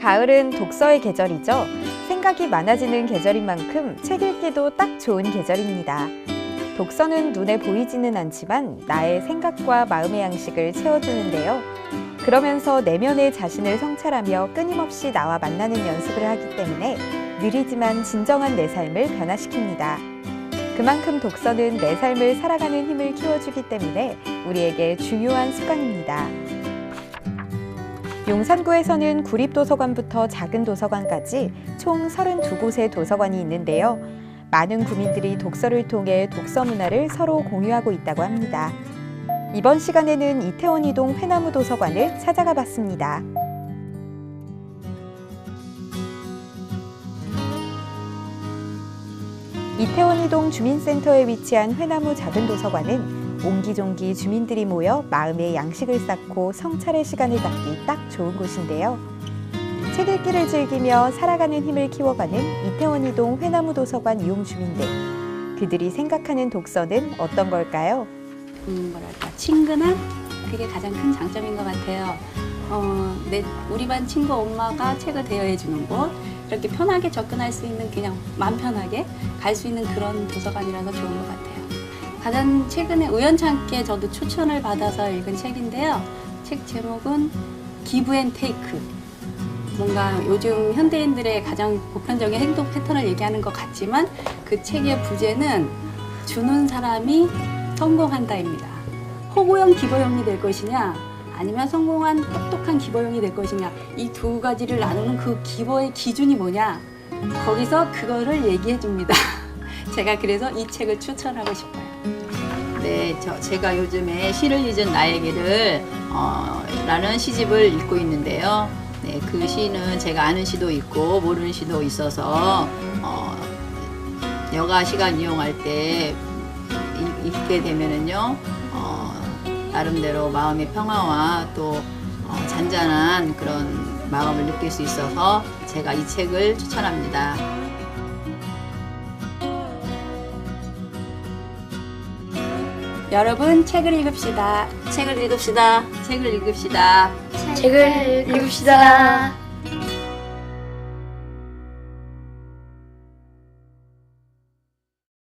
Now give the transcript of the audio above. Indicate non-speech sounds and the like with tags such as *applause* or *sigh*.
가을은 독서의 계절이죠. 생각이 많아지는 계절인 만큼 책 읽기도 딱 좋은 계절입니다. 독서는 눈에 보이지는 않지만 나의 생각과 마음의 양식을 채워주는데요. 그러면서 내면의 자신을 성찰하며 끊임없이 나와 만나는 연습을 하기 때문에 느리지만 진정한 내 삶을 변화시킵니다. 그만큼 독서는 내 삶을 살아가는 힘을 키워주기 때문에 우리에게 중요한 습관입니다. 용산구에서는 구립도서관부터 작은 도서관까지 총 32곳의 도서관이 있는데요. 많은 구민들이 독서를 통해 독서 문화를 서로 공유하고 있다고 합니다. 이번 시간에는 이태원 이동 회나무 도서관을 찾아가 봤습니다. 이태원 이동 주민센터에 위치한 회나무 작은 도서관은 옹기종기 주민들이 모여 마음의 양식을 쌓고 성찰의 시간을 갖기 딱 좋은 곳인데요. 책 읽기를 즐기며 살아가는 힘을 키워가는 이태원 이동 회나무 도서관 이용 주민들. 그들이 생각하는 독서는 어떤 걸까요? 음, 뭐랄까 친근함 그게 가장 큰 장점인 것 같아요. 어, 내 우리 반 친구 엄마가 책을 대여해 주는 곳 이렇게 편하게 접근할 수 있는 그냥 마음 편하게 갈 수 있는 그런 도서관이라서 좋은 것 같아요. 가장 최근에 우연찮게 저도 추천을 받아서 읽은 책인데요. 책 제목은 기브 앤 테이크. 뭔가 요즘 현대인들의 가장 보편적인 행동 패턴을 얘기하는 것 같지만 그 책의 부제는 주는 사람이 성공한다입니다. 호구형 기버형이 될 것이냐, 아니면 성공한 똑똑한 기버형이 될 것이냐, 이 두 가지를 나누는 그 기버의 기준이 뭐냐, 거기서 그거를 얘기해 줍니다. *laughs* 제가 그래서 이 책을 추천하고 싶어요. 네, 저 제가 요즘에 시를 잊은 나에게를 어, 라는 시집을 읽고 있는데요. 네, 그 시는 제가 아는 시도 있고 모르는 시도 있어서 어, 여가 시간 이용할 때 읽- 읽게 되면은요, 어, 나름대로 마음의 평화와 또 어, 잔잔한 그런 마음을 느낄 수 있어서 제가 이 책을 추천합니다. 여러분, 책을 읽읍시다. 책을 읽읍시다. 책을 읽읍시다. 책을 읽읍시다.